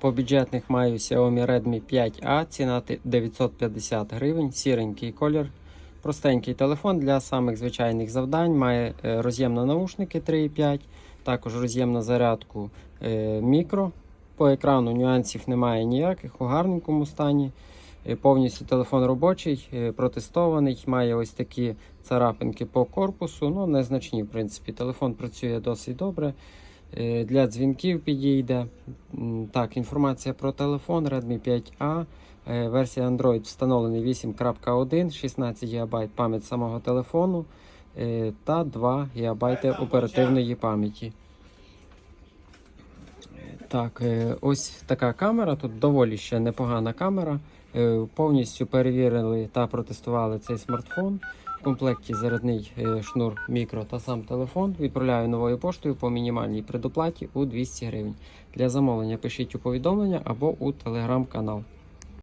По бюджетних маю Xiaomi Redmi 5A, ціна 950 гривень, сіренький колір. Простенький телефон для самих звичайних завдань. Має е, роз'єм на наушники 3,5, також роз'єм на зарядку е, мікро. По екрану нюансів немає ніяких, у гарненькому стані. Е, Повністю телефон робочий, протестований, має ось такі царапинки по корпусу, ну незначні, в принципі. Телефон працює досить добре. Е, Для дзвінків підійде. Так, інформація про телефон Redmi 5A. Е, Версія Android встановлений 8.1, 16 ГБ пам'ять самого телефону е, та 2 ГБ оперативної пам'яті. Так, е, ось така камера. Тут доволі ще непогана камера. Е, Повністю перевірили та протестували цей смартфон. В комплекті зарядний е, шнур мікро та сам телефон. Відправляю новою поштою по мінімальній предоплаті у 200 гривень. Для замовлення пишіть у повідомлення або у телеграм-канал.